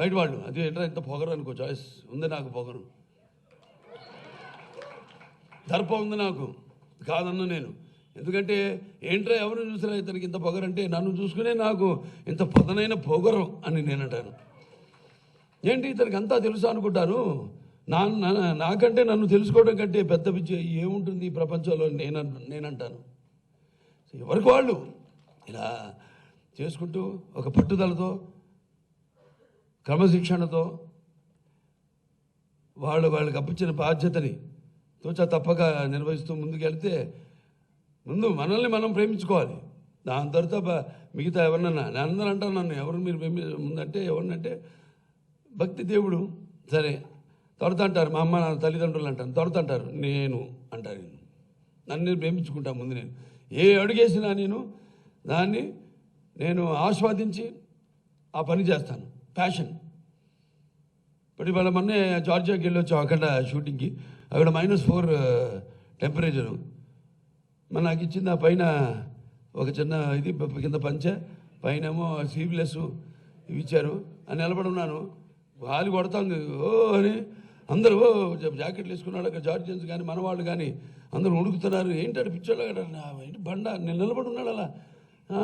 బయట వాళ్ళు అది ఎట్లా ఇంత పొగరు అనుకో చాయిస్ ఉంది నాకు పొగరు. దర్ప ఉంది నాకు కాదన్న నేను. ఎందుకంటే ఏంట్రా ఎవరు చూసినా ఇతనికి ఇంత పొగరు అంటే నన్ను చూసుకునే నాకు ఇంత పదనైన పొగరు అని నేను అంటాను. ఏంటి ఇతనికి అంతా తెలుసు అనుకుంటాను? నా నా- నాకంటే నన్ను తెలుసుకోవడం కంటే పెద్ద విద్య ఏముంటుంది ఈ ప్రపంచంలో నేను నేనంటాను ఎవరికి వాళ్ళు ఇలా చేసుకుంటూ ఒక పట్టుదలతో క్రమశిక్షణతో వాళ్ళు వాళ్ళకి అప్పించిన బాధ్యతని తోచా తప్పక నిర్వహిస్తూ ముందుకెళ్తే ముందు మనల్ని మనం ప్రేమించుకోవాలి. దాని తర్వాత మిగతా ఎవరినన్నా నేను అందరూ అంటాను నన్ను ఎవరు మీరు ప్రేమి ముందంటే ఎవరినంటే భక్తి దేవుడు. సరే తొడత అంటారు మా అమ్మ నా తల్లిదండ్రులు అంటాను తొడత అంటారు నేను అంటారు నేను. నన్ను నేను ప్రేమించుకుంటా ముందు నేను. ఏ అడుగేసినా నేను దాన్ని నేను ఆస్వాదించి ఆ పని చేస్తాను. ప్యాషన్. ఇప్పుడు ఇవాళ మొన్నే జార్జియాకి వెళ్ళొచ్చు అక్కడ షూటింగ్కి. అక్కడ మైనస్ ఫోర్ టెంపరేచరు. మరి నాకు ఇచ్చింది ఆ పైన ఒక చిన్న ఇది కింద పంచ పైన ఏమో సీవ్లెస్ ఇవి ఇచ్చారు. అని నిలబడి ఉన్నాను. గాలి కొడతాంది ఓ అని అందరూ ఓ జాకెట్లు వేసుకున్నాడు అక్కడ జార్జియన్స్ కానీ మన వాళ్ళు కానీ అందరూ ఉడుకుతున్నారు. ఏంటంటే పిచ్చోళ్ళు అక్కడ? ఏంటి బండ? నేను నిలబడున్నాడు అలా.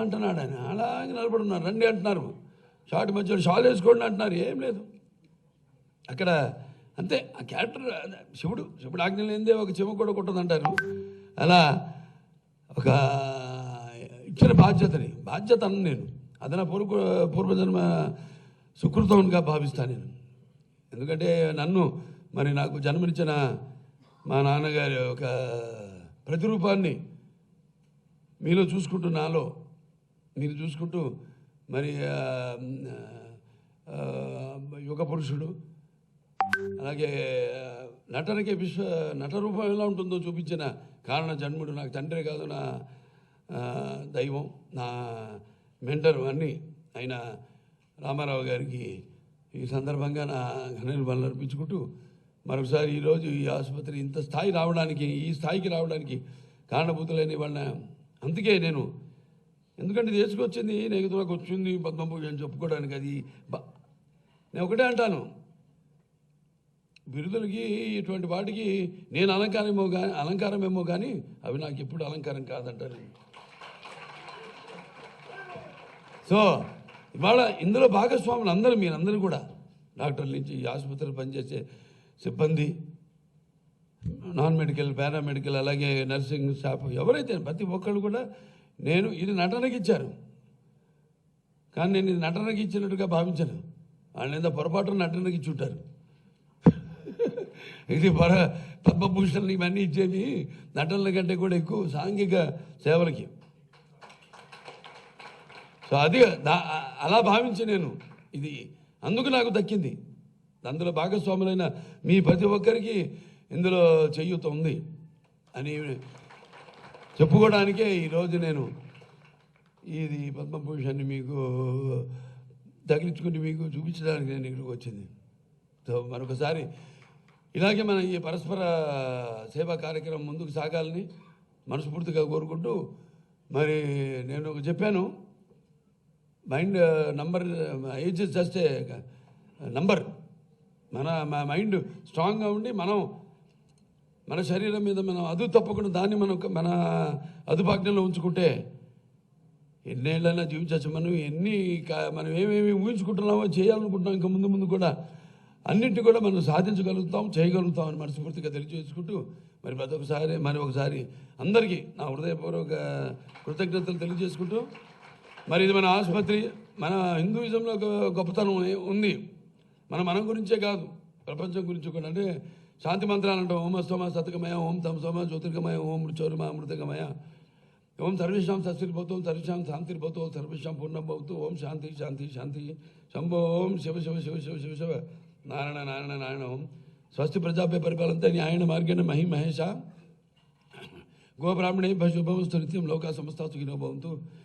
అంటున్నాడు ఆయన. అలాగే నిలబడి ఉన్నారు. రండి అంటున్నారు. షార్ట్ మధ్యలో షాల్ వేసుకోండి అంటున్నారు. ఏం లేదు. అక్కడ అంతే ఆ క్యారెక్టర్ శివుడు శివుడు ఆజ్ఞ లేనిదే ఒక చెమ కూడా కొట్టదంటారు. అలా ఒక ఇచ్చిన బాధ్యతని బాధ్యత అన్న నేను అది నా పూర్వ పూర్వజన్మ సుకృతంగా భావిస్తాను నేను. ఎందుకంటే నన్ను మరి నాకు జన్మనిచ్చిన మా నాన్నగారి ఒక ప్రతిరూపాన్ని మీలో చూసుకుంటూ నాలో మీరు చూసుకుంటూ మరి యుగ పురుషుడు అలాగే నటనకి విశ్వ నట రూపం ఎలా ఉంటుందో చూపించిన కారణ జన్ముడు నాకు తండ్రి కాదు నా దైవం నా మెంటర్ అన్నీ ఆయన రామారావు గారికి ఈ సందర్భంగా నా ఘనలు అర్పించుకుంటూ మరొకసారి ఈరోజు ఈ ఆసుపత్రి ఇంత స్థాయి రావడానికి ఈ స్థాయికి రావడానికి కారణభూతులైన వాళ్ళ అందుకే నేను ఎందుకంటే తీసుకొచ్చింది వేసుకొచ్చింది వచ్చింది పద్మభూషణ్ అని చెప్పుకోవడానికి అది నేను ఒకటే అంటాను. బిరుదులకి ఇటువంటి వాటికి నేను అలంకారమేమో కానీ అలంకారమేమో కానీ అవి నాకు ఎప్పుడు అలంకారం కాదంటారు. సో ఇవాళ ఇందులో భాగస్వాములు అందరూ మీరందరూ కూడా డాక్టర్ల నుంచి ఈ ఆసుపత్రిలో పనిచేసే సిబ్బంది నాన్ మెడికల్ పారామెడికల్ అలాగే నర్సింగ్ స్టాఫ్ ఎవరైతే ప్రతి ఒక్కళ్ళు కూడా నేను ఇది నటనకి ఇచ్చారు. కానీ నేను ఇది నటనకి ఇచ్చినట్టుగా భావించను. వాళ్ళు ఏదో పొరపాటు నటనకి ఇచ్చి ఉంటారు ఇది పర పద్మభూషణ్ ఇవన్నీ ఇచ్చేవి నటనల కంటే కూడా ఎక్కువ సాంఘిక సేవలకి. సో అది దా- అలా భావించి నేను. ఇది అందుకు నాకు దక్కింది. అందులో భాగస్వాములైన మీ ప్రతి ఒక్కరికి ఇందులో చేయూత ఉంది అని చెప్పుకోవడానికే ఈరోజు నేను ఇది పద్మభూషణ్ని మీకు తగిలించుకుని మీకు చూపించడానికి నేను ఇక్కడికి వచ్చింది. సో మరొకసారి ఇలాగే మన ఈ పరస్పర సేవా కార్యక్రమం ముందుకు సాగాలని మనస్ఫూర్తిగా కోరుకుంటూ మరి నేను ఒక చెప్పాను. Mind number age just number. మన మైండ్ స్ట్రాంగ్గా ఉండి మనం మన శరీరం మీద మనం అదు తప్పకుండా దాన్ని మనం మన అదుపాజ్ఞలో ఉంచుకుంటే ఎన్నేళ్ళైనా జీవించవచ్చు. మనం ఎన్ని కా- మనం ఏమేమి ఊహించుకుంటున్నామో చేయాలనుకుంటున్నాం. ఇంకా ముందు ముందు కూడా అన్నింటి కూడా మనం సాధించగలుగుతాం చేయగలుగుతాం అని మనస్ఫూర్తిగా తెలియజేసుకుంటూ మరి ప్రతి ఒక్కసారి మరి ఒకసారి అందరికీ నా హృదయపూర్వక కృతజ్ఞతలు తెలియజేసుకుంటూ మరి ఇది మన ఆసుపత్రి మన హిందూయిజంలో ఒక గొప్పతనం ఉంది. మన మనం గురించే కాదు ప్రపంచం గురించి కూడా. అంటే శాంతి మంత్రాలు అంటాం ఓం అస్తోమ సతకమయ ఓం తమ సోమ జ్యోతిర్గమయ ఓం చౌరమ మృతకమయ ఓం సర్వేషాం సస్తిర్భవతు సర్వేషాం శాంతిర్భవతు సర్వేషాం పూర్ణం భవతు ఓం శాంతి శాంతి శాంతి. శంభో ఓం శివ శివ శివ శివ శివ శివ. నారాయణ నారాయణ నారాయణ ఓం స్వస్తి ప్రజాపై పరిపాలనతో న్యాయన మార్గేణ మహి మహేష గోబ్రాహ్మణే శుభమస్తు నిత్యం లోకా సమస్త సుఖినో భవంతు